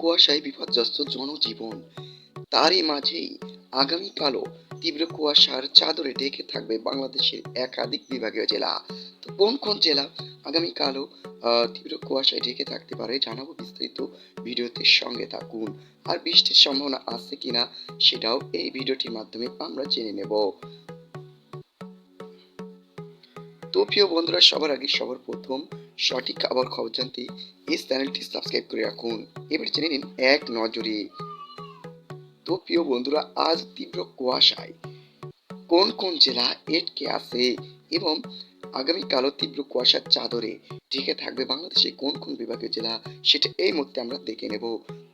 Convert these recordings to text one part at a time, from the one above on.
কুয়াশায় বিপর্যস্ত জনজীবন। তারই মাঝেই আগামীকালও তীব্র কুয়াশার চাদরে ঢেকে থাকবে বাংলাদেশের একাধিক বিভাগীয় জেলা। তো কোন কোন জেলা আগামীকালও তীব্র কুয়াশায় ঢেকে থাকতে পারে জানাব বিস্তারিত ভিডিওতে সঙ্গে থাকুন। আর বৃষ্টির সম্ভাবনা আছে কিনা সেটাও এই ভিডিওটির মাধ্যমে আমরা জেনে নেব। তো প্রিয় বন্ধুরা, সবার আগে সবার প্রথম সঠিক আবার খবর জানতে এই চ্যানেলটি সাবস্ক্রাইব করে রাখুন। এবার জেনে নিন এক নজরে। তো প্রিয় বন্ধুরা, আজ তীব্র কুয়াশায় কোন কোন জেলা এটকে আছে এবং আগামীকালও তীব্র কুয়াশার চাদরে ঢেকে থাকবে বাংলাদেশে কোন কোন বিভাগীয় জেলা, সেটা এই মুহূর্তে আমরা দেখে নেব।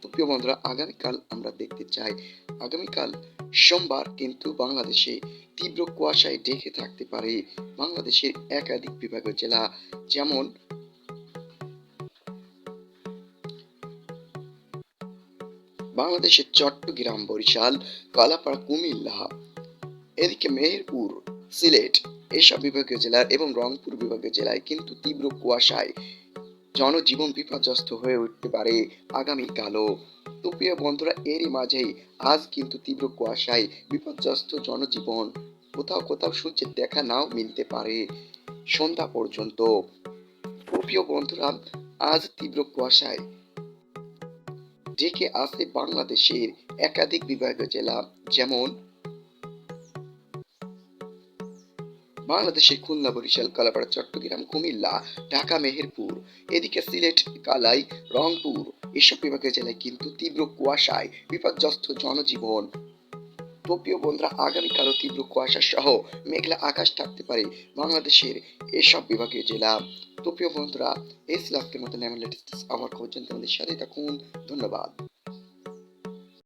তো প্রিয় বন্ধুরা, আগামীকাল আমরা দেখতে চাই, আগামীকাল সোমবার কিন্তু বাংলাদেশে তীব্র কুয়াশায় ঢেকে থাকতে পারে বাংলাদেশের একাধিক বিভাগীয় জেলা, যেমন বাংলাদেশের চট্টগ্রাম, বরিশাল, কালাপাড়া, কুমিল্লা, এদিকে মেহেরপুর, সিলেট, এসব বিভাগীয় জেলার এবং রংপুর বিভাগীয় জেলায় কিন্তু তীব্র কুয়াশায় জনজীবন বিপর্যস্ত হয়ে উঠতে পারে আগামীকালও। তো প্রিয় বন্ধুরা, এরই মাঝেই আজ কিন্তু তীব্র কুয়াশায় বিপর্যস্ত জনজীবন কোথাও কোথাও সূর্যের দেখা নাও মিলতে পারে সন্ধ্যা পর্যন্ত। প্রিয় বন্ধুরা, আজ তীব্র কুয়াশায় ডেকে আছে বাংলাদেশের একাধিক বিভাগীয় জেলা, যেমন বাংলাদেশের খুলনা বরিশাল কালাপাড়া চট্টগ্রাম কুমিল্লা ঢাকা মেহেরপুর, এদিকে সিলেট, কালাই, রংপুর এসব বিভাগীয় জেলায় কিন্তু তীব্র কুয়াশায় বিপর্যস্ত জনজীবন। প্রিয় বন্ধুরা, আগামীকালও তীব্র কুয়াশা সহ মেঘলা আকাশ থাকতে পারে বাংলাদেশের এসব বিভাগীয় জেলা। প্রিয় বন্ধুরা, এই ছিল আজকের লেটেস্ট আমার খবর। জানতে আমাদের সাথে থাকুন। ধন্যবাদ।